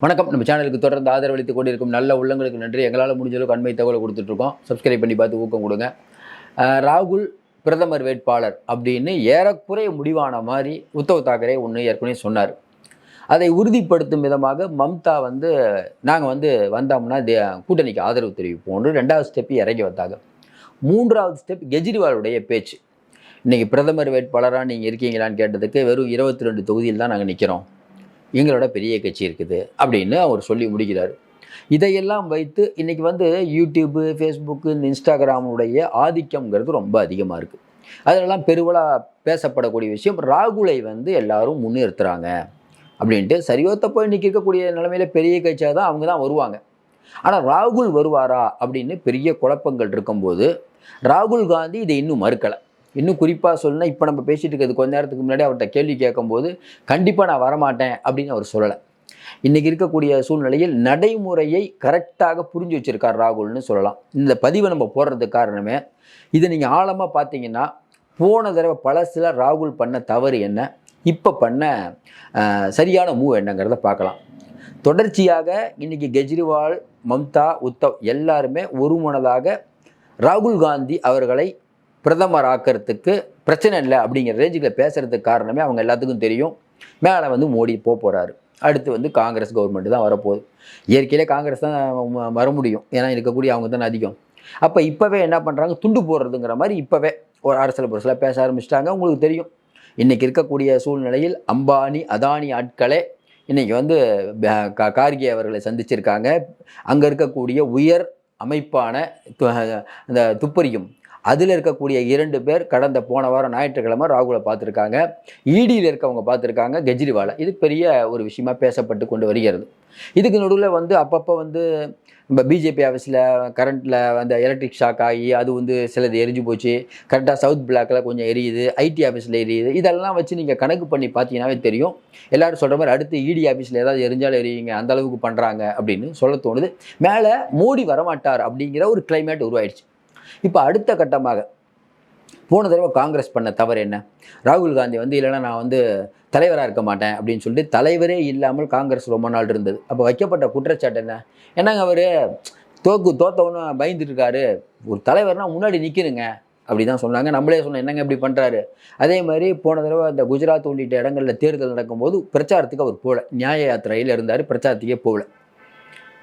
வணக்கம். நம்ம சேனலுக்கு தொடர்ந்து ஆதரவளித்து கொண்டிருக்கும் நல்ல உள்ளங்களுக்கு நன்றி. எங்களால் முடிஞ்ச அளவுக்கு அண்மை தகவலை கொடுத்துட்ருக்கோம் சப்ஸ்கிரைப் பண்ணி பார்த்து ஊக்கம் கொடுங்க. ராகுல் பிரதமர் வேட்பாளர் அப்படின்னு ஏறக்குறைய முடிவான மாதிரி உத்தவ் தாக்கரே ஒன்று ஏற்கனவே சொன்னார். அதை உறுதிப்படுத்தும் விதமாக மம்தா வந்து நாங்கள் வந்து வந்தோம்னா தே- கூட்டணிக்கு ஆதரவு தெரிவிப்போம்னு ரெண்டாவது ஸ்டெப் இறங்கி வந்தாங்க. மூன்றாவது ஸ்டெப் கெஜ்ரிவாலுடைய பேச்சு. இன்றைக்கி பிரதமர் வேட்பாளராக நீங்கள் இருக்கீங்களான்னு கேட்டதுக்கு வெறும் இருபத்தி ரெண்டு தொகுதியில் தான் நாங்கள் நிற்கிறோம் எங்களோட பெரிய கட்சி இருக்குது அப்படின்னு அவர் சொல்லி முடிக்கிறார். இதையெல்லாம் வைத்து இன்னைக்கு வந்து யூடியூப்பு ஃபேஸ்புக்கு இந்த இன்ஸ்டாகிராமுடைய ஆதிக்கம்ங்கிறது ரொம்ப அதிகமாக இருக்குது அதிலெல்லாம் பெருவலாக பேசப்படக்கூடிய விஷயம் ராகுலை வந்து எல்லாரும் முன்னிறுத்துறாங்க அப்படின்ட்டு சரியோ தப்போ இன்னைக்கு இருக்கக்கூடிய நிலைமையில பெரிய கட்சியாக தான் அவங்க தான் வருவாங்க. ஆனால் ராகுல் வருவாரா அப்படின்னு பெரிய குழப்பங்கள் இருக்கும்போது ராகுல் காந்தி இதை இன்னும் மறுக்கலை. இன்னும் குறிப்பாக சொல்லணும்னா இப்போ நம்ம பேசிகிட்டு இருக்கிறது கொஞ்ச நேரத்துக்கு முன்னாடி அவர்கிட்ட கேள்வி கேட்கும்போது கண்டிப்பாக நான் வரமாட்டேன் அப்படின்னு அவர் சொல்லலை. இன்றைக்கி இருக்கக்கூடிய சூழ்நிலையில் நடைமுறையை கரெக்டாக புரிஞ்சு வச்சிருக்கார் ராகுல்னு சொல்லலாம். இந்த பதிவை நம்ம போடுறதுக்கு காரணமே இதை நீங்கள் ஆழமாக பார்த்தீங்கன்னா போன தடவை பழசில் ராகுல் பண்ண தவறு என்ன? இப்போ பண்ண சரியான மூவ் என்னங்கிறத பார்க்கலாம். தொடர்ச்சியாக இன்னைக்கு கெஜ்ரிவால் மம்தா உத்தவ் எல்லாருமே ஒருமனதாக ராகுல் காந்தி அவர்களை பிரதமர் ஆக்கிறதுக்கு பிரச்சனை இல்லை அப்படிங்கிற ரேஞ்சுக்கு பேசுறதுக்கு காரணமே அவங்க எல்லாத்துக்கும் தெரியும். மேலே வந்து மோடி போக போகிறாரு அடுத்து வந்து காங்கிரஸ் கவர்மெண்ட் தான் வரப்போகுது. இயற்கையிலே காங்கிரஸ் தான் வர முடியும். ஏன்னா இருக்கக்கூடிய அவங்க தானே அதிகம். அப்போ இப்போவே என்ன பண்ணுறாங்க துண்டு போடுறதுங்கிற மாதிரி இப்போவே ஒரு அரசியல் புரசில் பேச ஆரம்பிச்சிட்டாங்க. உங்களுக்கு தெரியும். இன்றைக்கி இருக்கக்கூடிய சூழ்நிலையில் அம்பானி அதானி ஆட்களே இன்றைக்கி வந்து ப- கார்கே அவர்களை சந்திச்சிருக்காங்க. அங்கே இருக்கக்கூடிய உயர் அமைப்பான அந்த துப்பறியும் அதில் இருக்கக்கூடிய இரண்டு பேர் கடந்த போன வாரம் ஞாயிற்றுக்கிழமை ராகுலை பார்த்துருக்காங்க. ஈடியில் இருக்கவங்க பார்த்துருக்காங்க கெஜ்ரிவாலை. இது பெரிய ஒரு விஷயமா பேசப்பட்டு கொண்டு வருகிறது. இதுக்கு நடுவில் வந்து அப்பப்போ வந்து நம்ம பிஜேபி ஆஃபீஸில் கரண்ட்டில் அந்த எலக்ட்ரிக் ஷாக் ஆகி அது வந்து சிலது எரிஞ்சு போச்சு. கரெக்டாக சவுத் பிளாக்கில் கொஞ்சம் எரியுது ஐடி ஆஃபீஸில் எரியுது. இதெல்லாம் வச்சு நீங்கள் கணக்கு பண்ணி பார்த்தீங்கன்னாவே தெரியும். எல்லோரும் சொல்கிற மாதிரி அடுத்து இடி ஆஃபீஸில் ஏதாவது எரிஞ்சாலும் எரியுங்க அந்த அளவுக்கு பண்ணுறாங்க அப்படின்னு சொல்ல தோணுது. மேலே மோடி வரமாட்டார் அப்படிங்கிற ஒரு கிளைமேட் உருவாயிடுச்சு. இப்போ அடுத்த கட்டமாக போன தடவை காங்கிரஸ் பண்ண தவறு என்ன? ராகுல் காந்தி வந்து இல்லைன்னா நான் வந்து தலைவராக இருக்க மாட்டேன் அப்படின்னு சொல்லிட்டு தலைவரே இல்லாமல் காங்கிரஸ் ரொம்ப நாள் இருந்தது. அப்போ வைக்கப்பட்ட குற்றச்சாட்டு என்ன? என்னங்க அவர்? தோக்கு தோத்தவனும் பயந்துட்டு இருக்காரு ஒரு தலைவர்னா முன்னாடி நிற்கணுங்க அப்படி தான் சொன்னாங்க. நம்மளே சொன்னோம் என்னங்க இப்படி பண்ணுறாரு அதே மாதிரி போன தடவை அந்த குஜராத் உள்ளிட்ட இடங்களில் தேர்தல் நடக்கும்போது பிரச்சாரத்துக்கு அவர் போகல. நியாய யாத்திரையில் இருந்தார் பிரச்சாரத்துக்கே போகல.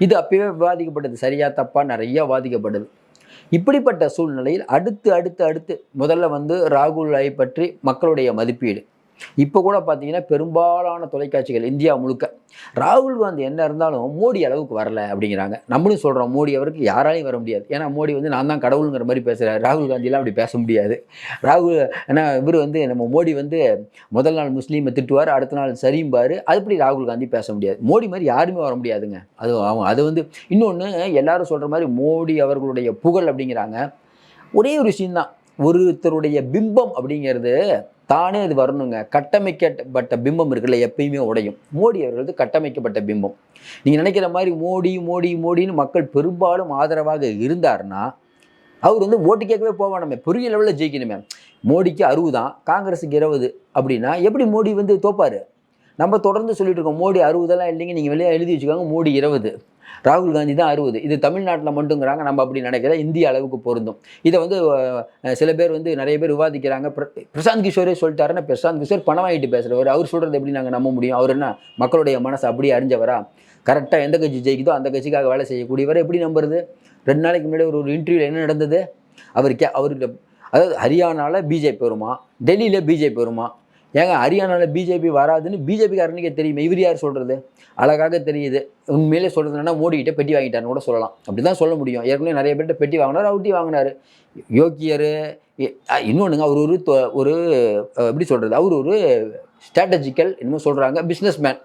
இது அப்பயே விவாதிக்கப்பட்டது. சரியா தப்பா நிறையா வாதிக்கப்பட்டது இப்படிப்பட்ட சூழ்நிலையில் அடுத்து அடுத்து அடுத்து முதல்ல வந்து ராகுலை பற்றி மக்களுடைய மதிப்பீடு. இப்போ கூட பார்த்தீங்கன்னா பெரும்பாலான தொலைக்காட்சிகள் இந்தியா முழுக்க ராகுல் காந்தி என்ன இருந்தாலும் மோடி அளவுக்கு வரல அப்படிங்கிறாங்க. நம்மளும் சொல்கிறோம் மோடி அவருக்கு யாராலையும் வர முடியாது. ஏன்னா மோடி வந்து நான் தான் கடவுளுங்கிற மாதிரி பேசுகிறார் ராகுல் காந்திலாம் அப்படி பேச முடியாது. ராகுல் ஏன்னா இவர் வந்து நம்ம மோடி வந்து முதல் நாள் முஸ்லீமை திட்டுவார் அடுத்த நாள் சரிம்பார். அதுபடி ராகுல் காந்தி பேச முடியாது? மோடி மாதிரி யாருமே வர முடியாதுங்க. அது அவங்க அது வந்து இன்னொன்று எல்லாரும் சொல்கிற மாதிரி மோடி அவர்களுடைய புகழ் அப்படிங்கிறாங்க. ஒரே ஒரு விஷயம்தான். ஒருத்தருடைய பிம்பம் அப்படிங்கிறது தானே அது வரணுங்க. கட்டமைக்கப்பட்ட பிம்பம் இருக்குல்ல எப்பயுமே உடையும். மோடி அவர்களது கட்டமைக்கப்பட்ட பிம்பம். நீங்கள் நினைக்கிற மாதிரி மோடி மோடி மோடின்னு மக்கள் பெரும்பாலும் ஆதரவாக இருந்தார்னா அவர் வந்து ஓட்டு கேட்கவே போவானமே. பெரிய லெவலில் ஜெயிக்கணுமே. மோடிக்கு அறுபது தான் காங்கிரஸுக்கு இருபது அப்படின்னா எப்படி மோடி வந்து தோப்பார்? நம்ம தொடர்ந்து சொல்லிட்டு இருக்கோம் மோடி அறுபதெல்லாம் இல்லைங்க நீங்கள் வெளியே எழுதி வச்சுக்கோங்க மோடி இருபது. ராகுல் காந்தி தான் அறுபது. இது தமிழ்நாட்டில் மட்டுங்கிறாங்க நம்ம அப்படி நினைக்கிற இந்திய அளவுக்கு பொருந்தும். இதை வந்து சில பேர் வந்து நிறைய பேர் விவாதிக்கிறாங்க. பிரசாந்த் கிஷோரே சொல்லிட்டாருன்னா பிரசாந்த் கிஷோர் பணம் வாங்கிட்டு பேசுகிறவர் அவர் சொல்கிறது எப்படி நாங்கள் நம்ப முடியும்? அவர் என்ன மக்களுடைய மனசை அப்படியே அறிஞ்சவரா? கரெக்டாக எந்த கட்சி ஜெயிக்குதோ அந்த கட்சிக்காக வேலை செய்யக்கூடியவரை எப்படி நம்புறது? ரெண்டு நாளைக்கு முன்னாடி ஒரு ஒரு இன்டர்வியூவில் என்ன நடந்தது? அவர் கே அவருக்கு அதாவது ஹரியானாவில் பிஜேபி வருமா? டெல்லியில் பிஜேபி வருமா? ஏங்க ஹரியானாவில் பிஜேபி வராதுன்னு பிஜேபிக்காரனுக்கே தெரியுமே. இவர் யார் சொல்கிறது அழகாக தெரியுது. உண்மையிலே சொல்கிறதுனா மோடிக்கிட்ட பெட்டி வாங்கிட்டாருன்னு கூட சொல்லலாம். அப்படி தான் சொல்ல முடியும். ஏற்கனவே நிறைய பேர்கிட்ட பெட்டி வாங்கினார் அவுட்டி வாங்கினார். யோக்கியர் இன்னொன்றுங்க அவர் ஒரு தொ- ஒரு எப்படி சொல்கிறது அவர் ஒரு ஸ்ட்ராட்டஜிக்கல் என்னமோ சொல்கிறாங்க பிஸ்னஸ் மேன்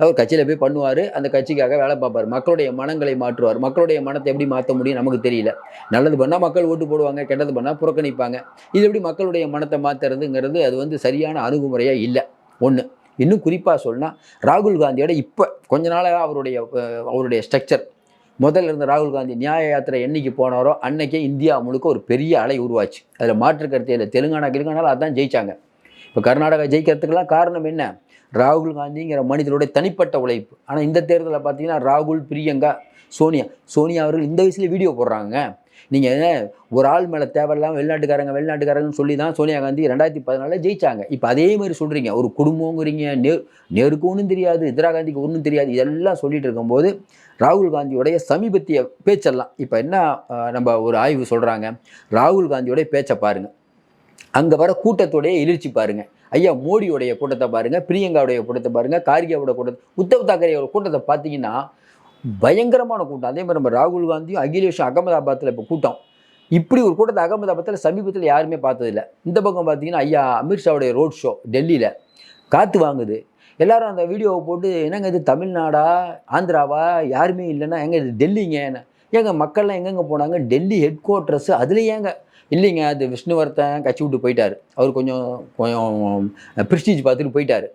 அவர் கட்சியில் போய் பண்ணுவார். அந்த கட்சிக்காக வேலை பார்ப்பார். மக்களுடைய மனங்களை மாற்றுவார். மக்களுடைய மனத்தை எப்படி மாற்ற முடியும் நமக்கு தெரியல. நல்லது பண்ணால் மக்கள் ஓட்டு போடுவாங்க கெட்டது பண்ணால் புறக்கணிப்பாங்க. இது எப்படி மக்களுடைய மனத்தை மாற்றுறதுங்கிறது அது வந்து சரியான அணுகுமுறையாக இல்லை. ஒன்று இன்னும் குறிப்பாக சொன்னால் ராகுல் காந்தியோட இப்போ கொஞ்ச நாளாக அவருடைய அவருடைய ஸ்ட்ரக்சர். முதல்ல இருந்த ராகுல் காந்தி நியாய யாத்திரை என்னைக்கு போனாரோ அன்னைக்கே இந்தியா முழுக்க ஒரு பெரிய அலை உருவாச்சு. அதில் மாற்று இல்லை. தெலுங்கானா கிலுங்கானால அதான் ஜெயிச்சாங்க. இப்போ கர்நாடகா ஜெயிக்கிறதுக்கெல்லாம் காரணம் என்ன? ராகுல் காந்திங்கிற மனிதருடைய தனிப்பட்ட உழைப்பு. ஆனால் இந்த தேர்தலில் பார்த்தீங்கன்னா ராகுல் பிரியங்கா சோனியா. சோனியா அவர்கள் இந்த வயசுல வீடியோ போடுறாங்க. நீங்கள் ஒரு ஆள் மேலே தேவையில்லாமல் வெளிநாட்டுக்காரங்க வெளிநாட்டுக்காரங்கன்னு சொல்லி தான் சோனியா காந்தி ரெண்டாயிரத்தி பதினாலில் ஜெயிச்சாங்க. இப்போ அதே மாதிரி சொல்கிறீங்க ஒரு குடும்பங்கிறீங்க. நே நேருக்கு ஒன்றும் தெரியாது இந்திரா காந்திக்கு ஒன்றும் தெரியாது. இதெல்லாம் சொல்லிட்டு இருக்கும்போது ராகுல் காந்தியோடைய சமீபத்திய பேச்செல்லாம் இப்போ என்ன நம்ம ஒரு ஆய்வு சொல்கிறாங்க ராகுல் காந்தியோடைய பேச்சை பாருங்கள் அங்கே வர கூட்டத்தோடைய எழுச்சி பாருங்க. ஐயா மோடியோடைய கூட்டத்தை பாருங்க பிரியங்காவுடைய கூட்டத்தை பாருங்க கார்கேவோட கூட்டத்தை உத்தவ் தாக்கரேயோட கூட்டத்தை பார்த்தீங்கன்னா பயங்கரமான கூட்டம். அதே மாதிரி நம்ம ராகுல் காந்தியும் அகிலேஷும் அகமதாபாத்தில் இப்போ கூட்டம். இப்படி ஒரு கூட்டத்தை அகமதாபாத்தில் சமீபத்தில் யாருமே பார்த்ததில்ல. இந்த பக்கம் பார்த்தீங்கன்னா ஐயா அமித்ஷாவுடைய ரோட் ஷோ டெல்லியில். காற்று வாங்குது. எல்லாரும் அந்த வீடியோவை போட்டு என்னங்க இது தமிழ்நாடா ஆந்திராவா? யாருமே இல்லைன்னா எங்க இது டெல்லிங்க? ஏங்க மக்கள்லாம் எங்கெங்கே போனாங்க? டெல்லி ஹெட் குவார்ட்டர்ஸ் அதுலேயேங்க ஏங்க இல்லைங்க அது விஷ்ணுவர்த்தன் கட்சி விட்டு போயிட்டார். அவர் கொஞ்சம் கொஞ்சம் ப்ரிஸ்டீஜ் பார்த்துட்டு போயிட்டார்.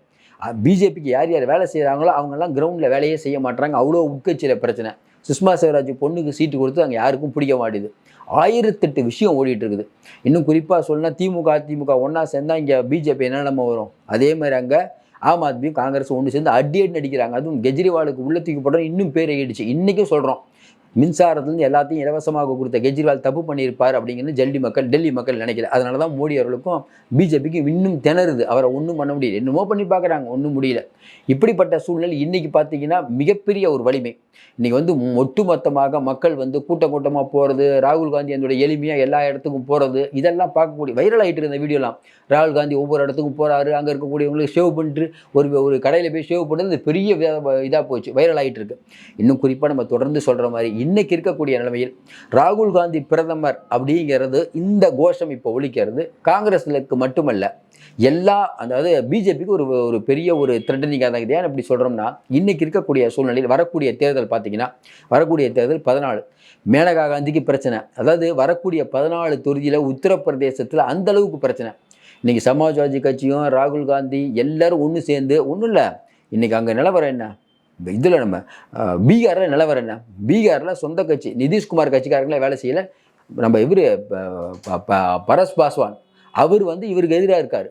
பிஜேபிக்கு யார் யார் வேலை செய்கிறாங்களோ அவங்கெல்லாம் கிரவுண்டில் வேலையே செய்ய மாட்டாங்க அவ்வளோ உட்கட்சியில் பிரச்சனை. சுஷ்மா சிவராஜ் பொண்ணுக்கு சீட்டு கொடுத்து அங்கே யாருக்கும் பிடிக்க மாட்டேது ஆயிரத்தெட்டு விஷயம் ஓடிட்டு இருக்குது. இன்னும் குறிப்பாக சொல்லணும்னா திமுக அதிமுக ஒன்றா சேர்ந்தா இங்கே பிஜேபி என்ன நிலம வரும்? அதே மாதிரி அங்கே ஆம் ஆத்மியும் காங்கிரஸ் ஒன்று சேர்ந்து அடி அடி நடிக்கிறாங்க. அதுவும் கெஜ்ரிவாலுக்கு உள்ள தூக்கி போடுறோம் இன்னும் பேர் ஆகிடுச்சு இன்றைக்கும் சொல்கிறோம் மின்சாரத்துலேருந்து எல்லாத்தையும் இலவசமாக கொடுத்த கெஜ்ரிவால் தப்பு பண்ணியிருப்பார் அப்படிங்கிறது டெல்லி மக்கள் டெல்லி மக்கள் நினைக்கல. அதனால தான் மோடி அவர்களுக்கும் பிஜேபிக்கும் இன்னும் திணறுது. அவரை ஒன்றும் பண்ண முடியல. என்னமோ பண்ணி பார்க்குறாங்க. ஒன்றும் முடியல. இப்படிப்பட்ட சூழ்நிலை இன்றைக்கி பார்த்தீங்கன்னா மிகப்பெரிய ஒரு வலிமை. இன்னைக்கு வந்து ஒட்டுமொத்தமாக மக்கள் வந்து கூட்டம் கூட்டமாக போகிறது ராகுல் காந்தி அதனுடைய எளிமையாக எல்லா இடத்துக்கும் போகிறது இதெல்லாம் பார்க்கக்கூடிய வைரல் ஆகிட்டு இருந்த வீடியோலாம். ராகுல் காந்தி ஒவ்வொரு இடத்துக்கும் போகிறாரு அங்கே இருக்கக்கூடியவங்களுக்கு ஷேவ் பண்ணிட்டு ஒரு ஒரு கடையில் போய் ஷேவ் பண்ணுறது பெரிய இதாக போச்சு. வைரல் ஆகிட்டு இருக்கு. இன்னும் குறிப்பாக நம்ம தொடர்ந்து சொல்கிற மாதிரி இன்னைக்கு இருக்கக்கூடிய நிலைமையில் ராகுல் காந்தி பிரதமர் அப்படிங்கிறது இந்த கோஷம் இப்போ ஒழிக்கிறது காங்கிரஸ்களுக்கு மட்டுமல்ல எல்லா அதாவது பிஜேபிக்கு ஒரு ஒரு பெரிய ஒரு த்ரெட்டனிங்காக தான் இருக்குது. ஏன் இப்படி சொல்கிறோம்னா இன்னைக்கு இருக்கக்கூடிய சூழ்நிலையில் வரக்கூடிய தேர்தல் பார்த்தீங்கன்னா வரக்கூடிய தேர்தல் பதினாலு. மேனகா காந்திக்கு பிரச்சனை. அதாவது வரக்கூடிய பதினாலு தொகுதியில் உத்தரப்பிரதேசத்தில் அந்த அளவுக்கு பிரச்சனை. இன்னைக்கு சமாஜ்வாதி கட்சியும் ராகுல் காந்தி எல்லாரும் ஒன்று சேர்ந்து ஒன்றும் இல்லை. இன்னைக்கு அங்கே நிலவரம் என்ன? இதில் நம்ம பீகாரில் நிலவரம் என்ன? பீகாரில் சொந்த கட்சி நிதிஷ்குமார் கட்சிக்காரங்களே வேலை செய்யல. நம்ம இவர் பரஸ் பாஸ்வான். அவர் வந்து இவருக்கு எதிராக இருக்கார்.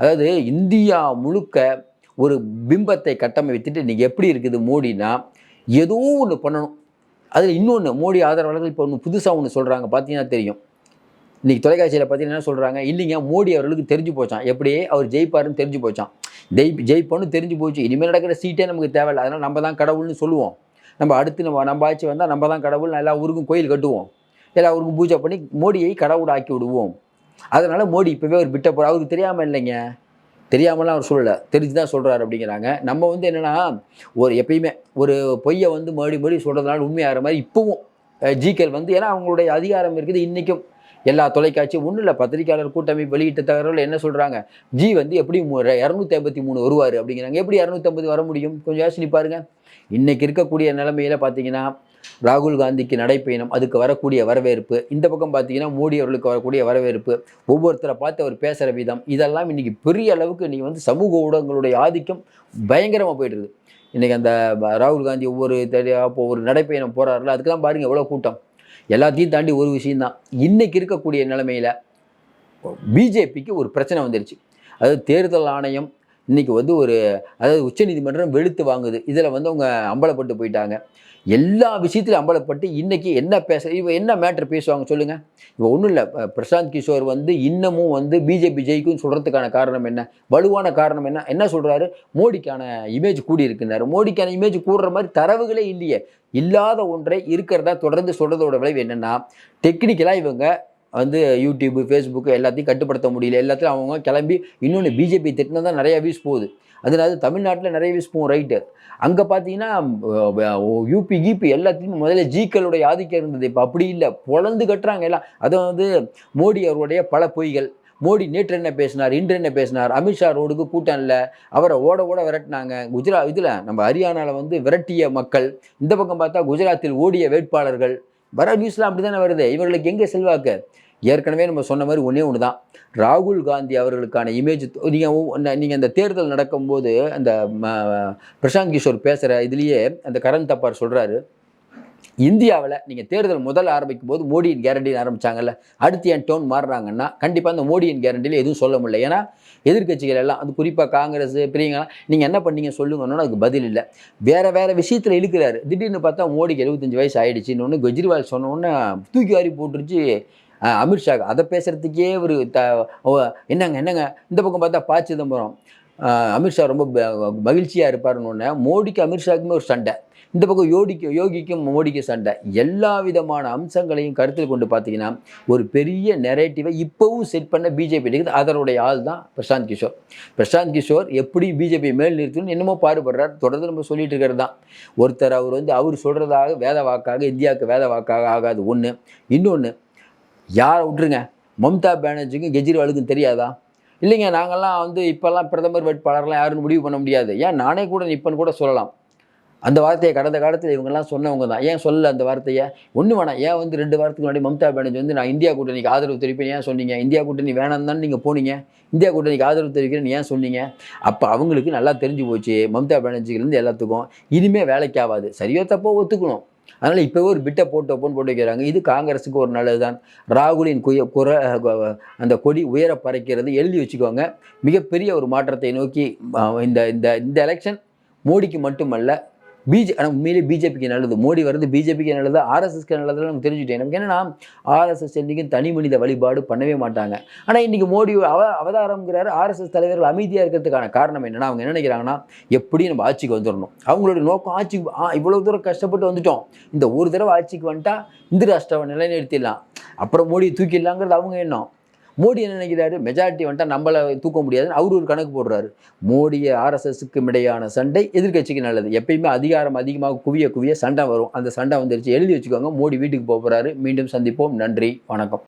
அதாவது இந்தியா முழுக்க ஒரு பிம்பத்தை கட்டமைத்துட்டு இன்றைக்கி எப்படி இருக்குது மோடினா ஏதோ ஒன்று பண்ணணும். அதில் இன்னொன்று மோடி ஆதரவாளர்கள் இப்போ ஒன்று புதுசாக ஒன்று சொல்கிறாங்க பார்த்தீங்கன்னா தெரியும். இன்றைக்கி தொலைக்காட்சியில் பார்த்தீங்கன்னா என்ன சொல்கிறாங்க இல்லைங்க மோடி அவர்களுக்கு தெரிஞ்சு போச்சான் எப்படியே அவர் ஜெயிப்பாருன்னு தெரிஞ்சு போச்சான் ஜெய் ஜெயிப்போன்னு தெரிஞ்சு போச்சு. இனிமேல் நடக்கிற சீட்டே நமக்கு தேவையில்லை. அதனால் நம்ம தான் கடவுள்னு சொல்லுவோம். நம்ம அடுத்து நம்ம நம்ம ஆட்சி வந்தால் நம்ம தான் கடவுள் எல்லா ஊருக்கும் கோயில் கட்டுவோம். எல்லா ஊருக்கும் பூஜை பண்ணி மோடியை கடவுள் ஆக்கி விடுவோம். அதனால் மோடி இப்போவே அவர் விட்ட போகிற அவருக்கு தெரியாமல் இல்லைங்க. தெரியாமலாம் அவர் சொல்லலை. தெரிஞ்சு தான் சொல்கிறாரு அப்படிங்கிறாங்க. நம்ம வந்து என்னென்னா ஒரு எப்பயுமே ஒரு பொய்யை வந்து மறுபடி மறுபடி சொல்கிறதுனால உண்மையாகிற மாதிரி இப்போவும் ஜிகேல் வந்து ஏன்னா அவங்களுடைய அதிகாரம் இருக்குது. இன்றைக்கும் எல்லா தொலைக்காட்சியும் ஒன்றும் இல்லை பத்திரிகையாளர் கூட்டமைப்பு வெளியிட்ட தகவல் என்ன சொல்கிறாங்க ஜி வந்து எப்படி இரநூத்தி ஐம்பத்தி மூணு வருவார் அப்படிங்கிறாங்க. எப்படி இரநூத்தம்பது வர முடியும்? கொஞ்சம் யோசனை பாருங்க. இன்னைக்கு இருக்கக்கூடிய நிலைமையில பார்த்தீங்கன்னா ராகுல் காந்திக்கு நடைப்பயணம் அதுக்கு வரக்கூடிய வரவேற்பு இந்த பக்கம் பார்த்தீங்கன்னா மோடி அவர்களுக்கு வரக்கூடிய வரவேற்பு ஒவ்வொருத்தரை பார்த்து அவர் பேசுகிற விதம் இதெல்லாம் இன்றைக்கி பெரிய அளவுக்கு இன்னைக்கு வந்து சமூக ஊடகங்களுடைய ஆதிக்கம் பயங்கரமாக போயிடுது. இன்றைக்கி அந்த ராகுல் காந்தி ஒவ்வொரு தெரிய- இப்போ ஒரு நடைப்பயணம் போகிறாருல அதுக்கெல்லாம் பாருங்கள் எவ்வளோ கூட்டம். எல்லாத்தையும் தாண்டி ஒரு விஷயந்தான் இன்றைக்கி இருக்கக்கூடிய நிலைமையில் பிஜேபிக்கு ஒரு பிரச்சனை வந்துருச்சு. அதாவது தேர்தல் ஆணையம் இன்னைக்கு வந்து ஒரு அதாவது உச்சநீதிமன்றம் வெளுத்து வாங்குது. இதில் வந்து அவங்க அம்பலப்பட்டு போயிட்டாங்க. எல்லா விஷயத்திலும் அம்பலப்பட்டு இன்னைக்கு என்ன பேச இவ என்ன மேட்ரு பேசுவாங்க சொல்லுங்க. இப்போ ஒன்றும் இல்லை. பிரசாந்த் கிஷோர் வந்து இன்னமும் வந்து பிஜேபி ஜெயிக்கும் சொல்கிறதுக்கான காரணம் என்ன? வலுவான காரணம் என்ன? என்ன சொல்கிறாரு மோடிக்கான இமேஜ் கூடி இருக்குன்னாரு மோடிக்கான இமேஜ் கூடுற மாதிரி தரவுகளே இல்லையே. இல்லாத ஒன்றை இருக்கிறதா தொடர்ந்து சொல்கிறதோட விளைவு என்னென்னா டெக்னிக்கலாக இவங்க வந்து யூடியூப் ஃபேஸ்புக்கு எல்லாத்தையும் கட்டுப்படுத்த முடியல. எல்லாத்தையும் அவங்க கிளம்பி இன்னொன்று பிஜேபி திட்டினா தான் நிறைய வியூஸ் போகுது. அதனால தமிழ்நாட்டில் நிறைய வியூஸ் போகும் ரைட்டு அங்கே பார்த்தீங்கன்னா யூபி கிபி எல்லாத்தையும் முதல்ல ஜீக்களுடைய ஆதிக்கம் இருந்தது. இப்போ அப்படி இல்லை. பொழந்து கட்டுறாங்க எல்லாம். அதை வந்து மோடி அவருடைய பல பொய்கள். மோடி நேற்று என்ன பேசினார்? இன்று என்ன பேசினார்? அமித்ஷா ரோடுக்கு கூட்டம் இல்லை. அவரை ஓட ஓட விரட்டினாங்க. குஜராத் இதில் நம்ம ஹரியானாவில் வந்து விரட்டிய மக்கள். இந்த பக்கம் பார்த்தா குஜராத்தில் ஓடிய வேட்பாளர்கள். வர நியூஸ்லாம் அப்படி தானே வருது? இவர்களுக்கு எங்கே செல்வாக்கு? ஏற்கனவே நம்ம சொன்ன மாதிரி ஒன்றே ஒன்று தான் ராகுல் காந்தி அவர்களுக்கான இமேஜ் நீங்கள் நீங்கள் அந்த தேர்தல் நடக்கும்போது அந்த பிரசாந்த் கிஷோர் பேசுகிற இதுலேயே அந்த கரண் தப்பார் சொல்கிறாரு இந்தியாவில் நீங்கள் தேர்தல் முதல் ஆரம்பிக்கும் போது மோடியின் கேரண்டின்னு ஆரம்பிச்சாங்கல்ல அடுத்து என் டோன் மாறுறாங்கன்னா கண்டிப்பாக அந்த மோடியின் கேரண்டியில் எதுவும் சொல்ல முடியல. ஏன்னா எதிர்க்கட்சிகள் எல்லாம் அது குறிப்பாக காங்கிரஸ் பிரியங்கலாம் நீங்கள் என்ன பண்ணீங்க சொல்லுங்கன்னா அதுக்கு பதில் இல்லை. வேறு வேறு விஷயத்தில் இழுக்கிறாரு. திடீர்னு பார்த்தா மோடிக்கு எழுபத்தஞ்சு வயசு ஆயிடுச்சுன்னு ஒன்று கெஜ்ரிவால் சொன்ன தூக்கி வாரி போட்டுருச்சு அமித்ஷா அதை பேசுகிறதுக்கே ஒரு த ஓ, என்னங்க என்னங்க? இந்த பக்கம் பார்த்தா ப. சிதம்பரம். அமித்ஷா ரொம்ப மகிழ்ச்சியாக இருப்பாருன்னு ஒன்று மோடிக்கு அமித்ஷாக்குமே ஒரு சண்டை. இந்த பக்கம் யோடிக்கு யோகிக்கும் மோடிக்கும் சண்டை. எல்லா விதமான அம்சங்களையும் கருத்தில் கொண்டு பார்த்தீங்கன்னா ஒரு பெரிய நெரேட்டிவை இப்போவும் செட் பண்ண பிஜேபி இருக்குது அதனுடைய ஆள் தான் பிரசாந்த் கிஷோர். பிரசாந்த் கிஷோர் எப்படி பிஜேபி மேல் நிறுத்தணும்னு என்னமோ பாடுபடுறார். தொடர்ந்து நம்ம சொல்லிட்டு இருக்கிறது தான். ஒருத்தர் அவர் வந்து அவர் சொல்கிறதாக வேத வாக்காக இந்தியாவுக்கு வேத வாக்காக ஆகாது. ஒன்று இன்னொன்று யாரை விட்டுருங்க? மம்தா பானர்ஜிக்கும் கெஜ்ரிவாலுக்கும் தெரியாதா? இல்லைங்க நாங்கள்லாம் வந்து இப்போல்லாம் பிரதமர் வேட்பாளர்லாம் யாருன்னு முடிவு பண்ண முடியாது. ஏன்? நானே கூட நிப்பன்னு கூட சொல்லலாம். அந்த வார்த்தையை கடந்த காலத்தில் இவங்கெல்லாம் சொன்னவங்க தான். ஏன் சொல்லல அந்த வார்த்தையை? ஒன்று வேணாம். ஏன் வந்து ரெண்டு வாரத்துக்கு முன்னாடி மம்தா பானர்ஜி வந்து நான் இந்தியா கூட்டணிக்கு ஆதரவு தெரிவிப்பேன். ஏன் சொன்னீங்க? இந்தியா கூட்டணி வேணாம் தான் நீங்கள் போனீங்க. இந்தியா கூட்டணிக்கு ஆதரவு தெரிவிக்கிறேன்னு ஏன் சொன்னீங்க? அப்போ அவங்களுக்கு நல்லா தெரிஞ்சு போச்சு. மம்தா பானர்ஜிலேருந்து எல்லாத்துக்கும். இனிமேல் வேலைக்கு ஆகாது. சரியோ தப்போ ஒத்துக்கணும். அதனால் இப்போவே ஒரு பிட்டை போட்டு வைப்போன்னு போட்டு வைக்கிறாங்க. இது காங்கிரஸுக்கு ஒரு நல்லது தான் ராகுலின் குய குற அந்த கொடி உயர பறைக்கிறது எழுதி வச்சுக்கோங்க. மிகப்பெரிய ஒரு மாற்றத்தை நோக்கி இந்த இந்த இந்த எலெக்ஷன் மோடிக்கு மட்டுமல்ல பிஜே ஆனால் உண்மையிலே பிஜேபிக்கு நல்லது. மோடி வர்றது பிஜேபிக்கு நல்லது ஆர்எஸ்எஸ்க்கு நல்லது நமக்கு தெரிஞ்சுட்டேன் நமக்கு என்னன்னா ஆர்எஸ்எஸ் என்றைக்கும் தனி மனித வழிபாடு பண்ணவே மாட்டாங்க. ஆனால் இன்றைக்கி மோடி அவ அவதாரம்ங்கிறாரு. ஆர்எஸ்எஸ் தலைவர்கள் அமைதியாக இருக்கிறதுக்கான காரணம் என்னன்னா அவங்க என்ன நினைக்கிறாங்கன்னா எப்படியும் நம்ம ஆட்சிக்கு வந்துடணும் அவங்களோட நோக்கம் ஆட்சிக்கு ஆ இவ்வளோ தூரம் கஷ்டப்பட்டு வந்துட்டோம். இந்த ஒரு தடவை ஆட்சிக்கு வந்துட்டா இந்திர ராஷ்டிராவை நிலைநிறுத்திடலாம். அப்புறம் மோடியை தூக்கிடலாங்கிறது அவங்க எண்ணம். மோடி என்ன நினைக்கிறாரு? மெஜாரிட்டி வந்துட்டா நம்மளை தூக்க முடியாதுன்னு அவர் ஒரு கணக்கு போடுறாரு. மோடிய ஆர்எஸ்எஸ்க்கு இடையான சண்டை எதிர்க்கட்சிக்கு நல்லது. எப்பயுமே அதிகாரம் அதிகமாக குவிய குவிய சண்டை வரும். அந்த சண்டை வந்துருச்சு. எழுதி வச்சுக்கோங்க. மோடி வீட்டுக்கு போக மீண்டும் சந்திப்போம். நன்றி. வணக்கம்.